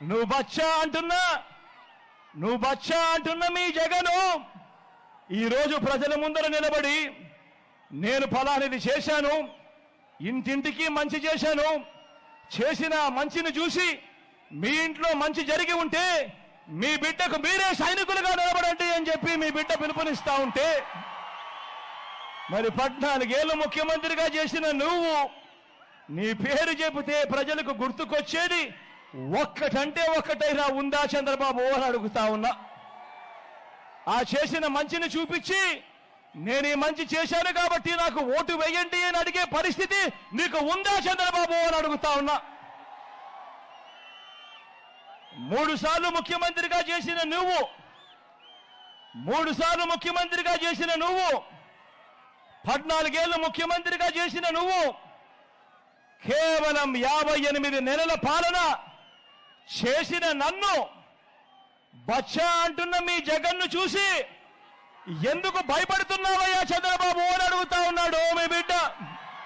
నువ్వు బచ్చా అంటున్నా? నువ్వు బచ్చా అంటున్న మీ జగను? ఈరోజు ప్రజల ముందర నిలబడి నేను ఫలానిది చేశాను ఇంటింటికి మంచి చేశాను చేసిన మంచిని చూసి మీ ఇంట్లో మంచి జరిగి ఉంటే మీ బిడ్డకు మీరే సైనికులుగా నిలబడండి అని చెప్పి మీ బిడ్డ పిలుపునిస్తా ఉంటే మరి పద్నాలుగేళ్ళు ముఖ్యమంత్రిగా చేసిన నువ్వు నీ పేరు చెబితే ప్రజలకు గుర్తుకొచ్చేది ఒక్కటంటే ఒక్కటైనా ఉందా చంద్రబాబు అని అడుగుతా ఉన్నా. ఆ చేసిన మంచిని చూపించి నేను ఈ మంచి చేశాను కాబట్టి నాకు ఓటు వేయండి అని అడిగే పరిస్థితి నీకు ఉందా చంద్రబాబు అని అడుగుతా ఉన్నా. మూడు సార్లు ముఖ్యమంత్రిగా చేసిన నువ్వు మూడు సార్లు ముఖ్యమంత్రిగా చేసిన నువ్వు పద్నాలుగేళ్ళు ముఖ్యమంత్రిగా చేసిన నువ్వు కేవలం యాభై ఎనిమిది నెలల పాలన చేసిన నన్ను బచ్చా అంటున్న మీ జగన్ను చూసి ఎందుకు భయపడుతున్నావయ్యా చంద్రబాబు